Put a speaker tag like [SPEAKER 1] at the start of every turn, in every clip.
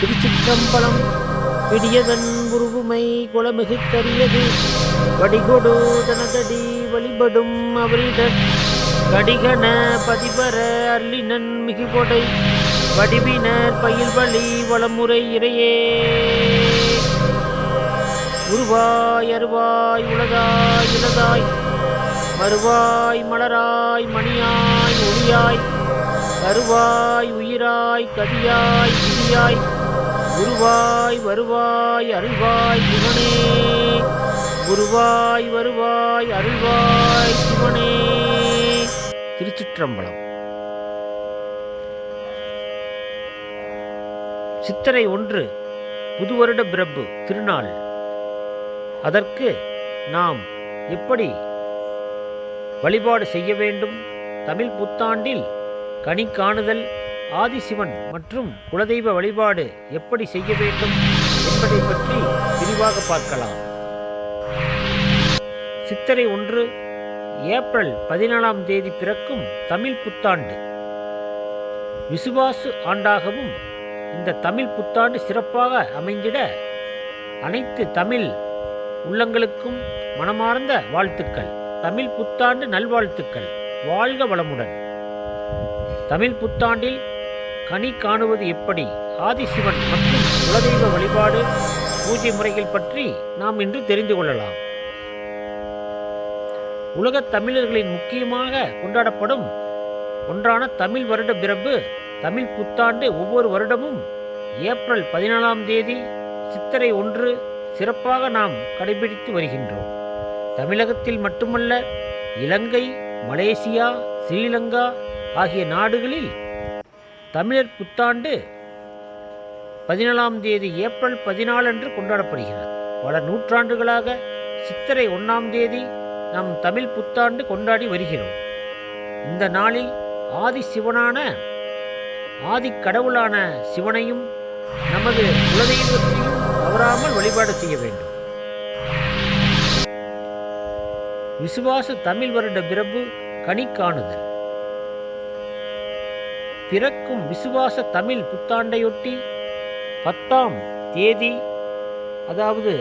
[SPEAKER 1] திருச்சிற்றம்பலம் பிடியதன் உருவுமை குளமிகு கரியது வடிகொடு தனதடி வழிபடும் அவரிடர். கடிகன பதிபர அள்ளினன் மிகுகொடை. வடிவினர் பயில் வழி வளமுறை இறையே. உருவாய் அருவாய் உலகாய் இலதாய் மறுவாய் மலராய் மணியாய் ஒளியாய். கருவாய் உயிராய் கதியாய் விதியாய். குருவாய் வருவாய் அறிவாய் சிவனே. குருவாய் வருவாய் அருள்வாய் சிவனே. திருச்சிற்றம்பலம். சித்திரை ஒன்று புதுவருட பிறப்பு திருநாள். அதற்கு நாம் எப்படி வழிபாடு செய்ய வேண்டும்? தமிழ் புத்தாண்டில் கனி காணுதல் ஆதிசிவன் மற்றும் குலதெய்வ வழிபாடு எப்படி செய்ய வேண்டும் என்பதை பற்றி விரிவாக பார்க்கலாம். சித்திரை ஒன்று ஏப்ரல் பதினாலாம் தேதி பிறக்கும் தமிழ் புத்தாண்டு. விசுவாசு ஆண்டாகவும் இந்த தமிழ் புத்தாண்டு சிறப்பாக அமைந்திட அனைத்து தமிழ் உள்ளங்களுக்கும் மனமார்ந்த வாழ்த்துக்கள். தமிழ் புத்தாண்டு நல்வாழ்த்துக்கள். வாழ்க வளமுடன். தமிழ் புத்தாண்டில் கனி காணுவது எப்படி? ஆதிசிவன் மற்றும் குலதெய்வ வழிபாடு பூஜை முறைகள் பற்றி நாம் இன்று தெரிந்து கொள்ளலாம். உலகத் தமிழர்களின் முக்கியமாக கொண்டாடப்படும் ஒன்றான தமிழ் வருட பிறப்பு தமிழ் புத்தாண்டு ஒவ்வொரு வருடமும் ஏப்ரல் பதினாலாம் தேதி சித்திரை ஒன்று சிறப்பாக நாம் கடைபிடித்து வருகின்றோம். தமிழகத்தில் மட்டுமல்ல இலங்கை மலேசியா ஸ்ரீலங்கா ஆகிய நாடுகளில் தமிழர் புத்தாண்டு பதினேழாம் தேதி ஏப்ரல் பதினாலு அன்று கொண்டாடப்படுகிறது. பல நூற்றாண்டுகளாக சித்திரை ஒன்றாம் தேதி நம் தமிழ் புத்தாண்டு கொண்டாடி வருகிறோம். இந்த நாளில் ஆதி சிவனான ஆதி கடவுளான சிவனையும் நமது குலதெய்வத்தையும் தவறாமல் வழிபாடு செய்ய வேண்டும். விசுவாச தமிழ் வருட பிறப்பு கனி காணுதல். பிறக்கும் விசுவாச தமிழ் புத்தாண்டையொட்டி பத்தாம் தேதி அதாவது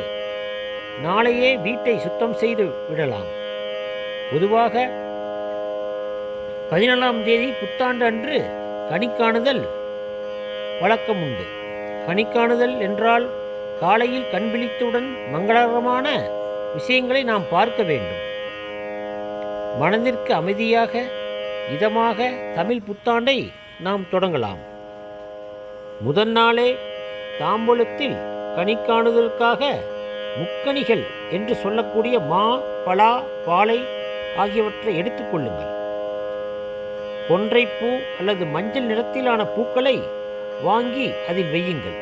[SPEAKER 1] நாளையே வீட்டை சுத்தம் செய்து விடலாம். பொதுவாக பதினாலாம் தேதி புத்தாண்டு அன்று கணிக்காணுதல் வழக்கம் உண்டு. கணிக்காணுதல் என்றால் காலையில் கண்பிழித்துடன் மங்களகரமான விஷயங்களை நாம் பார்க்க வேண்டும். மனதிற்கு அமைதியாக இதமாக தமிழ் புத்தாண்டை நாம் தொடங்கலாம். முதல் நாளே தாம்பூலத்தில் கனி காணுதலுக்காக முக்கணிகள் என்று சொல்லக்கூடிய மா பலா பாலை ஆகியவற்றை எடுத்துக்கொள்ளுங்கள் கொன்றைப்பூ அல்லது மஞ்சள் நிறத்திலான பூக்களை வாங்கி அதில் வெய்யுங்கள்.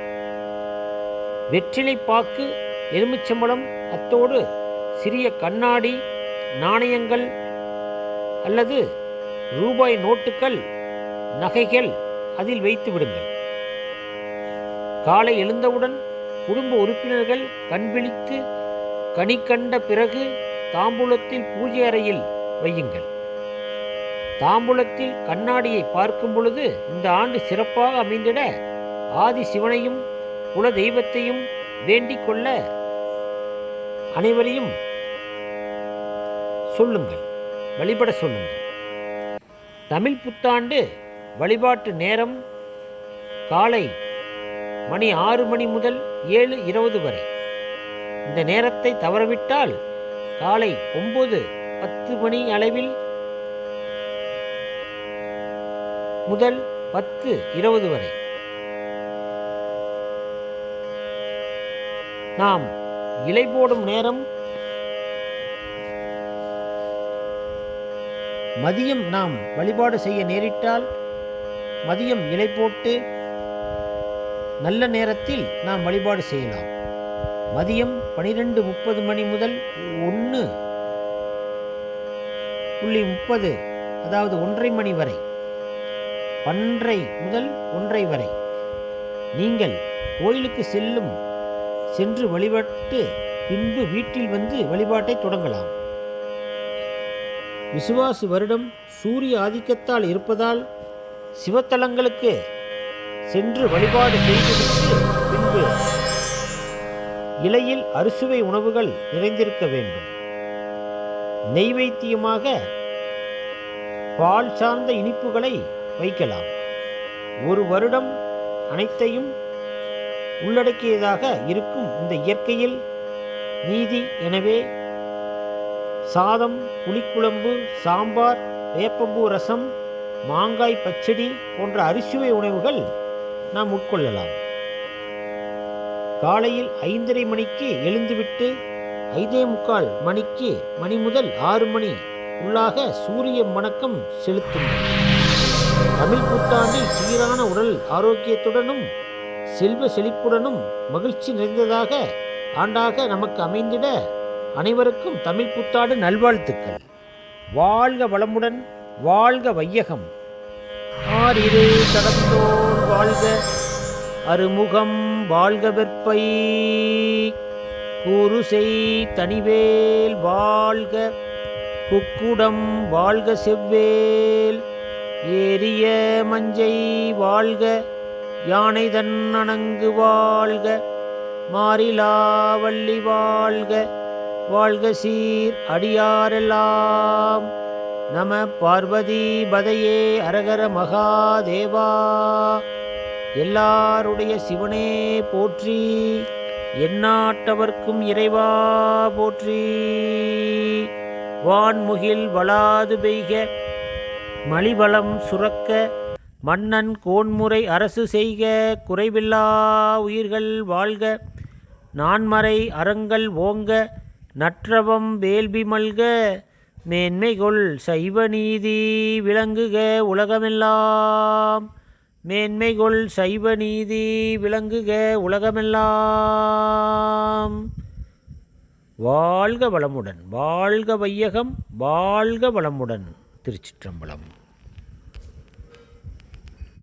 [SPEAKER 1] வெற்றிலை பாக்கு எலுமிச்சம்பழம் அத்தோடு சிறிய கண்ணாடி நாணயங்கள் அல்லது ரூபாய் நோட்டுகள் நகைகள் அதில் வைத்து விடுங்கள். காலை எழுந்தவுடன் குடும்ப உறுப்பினர்கள் கண்விழித்து கனி கண்ட பிறகு தாம்பூலத்தில் பூஜை அறையில் வையுங்கள். தாம்பூலத்தில் கண்ணாடியை பார்க்கும் பொழுது இந்த ஆண்டு சிறப்பாக அமைந்திட ஆதி சிவனையும் குல தெய்வத்தையும் வேண்டிக் கொள்ள அனைவரையும் சொல்லுங்கள் வழிபட சொல்லுங்கள். தமிழ் புத்தாண்டு வழிபாட்டு நேரம் காலை மணி ஆறு மணி முதல் ஏழு இருபது வரை. இந்த நேரத்தை தவறவிட்டால் காலை ஒன்பது பத்து மணி அளவில் முதல் பத்து இருபது வரை. நாம் இலை போடும் நேரம் மதியம் நாம் வழிபாடு செய்ய நேரிட்டால் மதியம் இலை போட்டு நல்ல நேரத்தில் நாம் வழிபாடு செய்யலாம். மதியம் பனிரெண்டு முப்பது மணி முதல் ஒன்று புள்ளி முப்பது அதாவது ஒன்றரை மணி வரை. பன்றை முதல் ஒன்றை வரை. நீங்கள் கோயிலுக்கு செல்லும் சென்று வழிபட்டு பின்பு வீட்டில் வந்து வழிபாட்டை தொடங்கலாம். விசுவாசு வருடம் சூரிய ஆதிக்கத்தால் இருப்பதால் சிவத்தலங்களுக்கு சென்று வழிபாடு செய்துவிட்டு பின்பு இலையில் அறுசுவை உணவுகள் நிறைந்திருக்க வேண்டும். நெய்வேத்தியமாக பால் சார்ந்த இனிப்புகளை வைக்கலாம். ஒரு வருடம் அனைத்தையும் உள்ளடக்கியதாக இருக்கும் இந்த இயற்கையில் நீதி எனவே சாதம் புளிக்குழம்பு சாம்பார் வேப்பம்பூ ரசம் மாங்காய் பச்சடி போன்ற அரிசுவை உணவுகள் நாம் உட்கொள்ளலாம். காலையில் ஐந்தரை மணிக்கு எழுந்துவிட்டு ஐந்தே முக்கால் மணிக்கு மணி முதல் ஆறு மணி உள்ளாக சூரிய வணக்கம் செலுத்தும். தமிழ் புத்தாண்டில் சீரான உடல் ஆரோக்கியத்துடனும் செல்வ செழிப்புடனும் மகிழ்ச்சி நிறைந்ததாக ஆண்டாக நமக்கு அமைந்திட அனைவருக்கும் தமிழ் புத்தாண்டு நல்வாழ்த்துக்கள். வாழ்க வளமுடன் வாழ்க வையகம். ஆறிரு கடந்தோர் வாழ்க அருமுகம் வாழ்க வெற்பை. கூறுசெய் தனிவேல் வாழ்க குக்குடம் வாழ்க செவ்வேல். ஏரிய மஞ்சை வாழ்க யானை தன் அணங்கு வாழ்க மாறிலாவள்ளி வாழ்க வாழ்க சீர் அடியாரெல்லாம். நம பார்வதிபதையே அரகர மகாதேவா. எல்லாருடைய சிவனே போற்றி எந்நாட்டவர்க்கும் இறைவா போற்றி. வான்முகில் வளாது பெய்க மலிவளம் சுரக்க மன்னன் கோன்முறை அரசு செய்க குறைவில்லா உயிர்கள் வாழ்க நான்மறை அறங்கள் ஓங்க நற்றவம் வேள்வி மல்க. மேன்மைகொள் சைவ நீதி விளங்குக உலகமெல்லாம். மேன்மைகொள் சைவ நீதி விளங்குக உலகமெல்லாம். வாழ்க வளமுடன் வாழ்க வையகம் வாழ்க வளமுடன் திருச்சிற்றம்பலம்.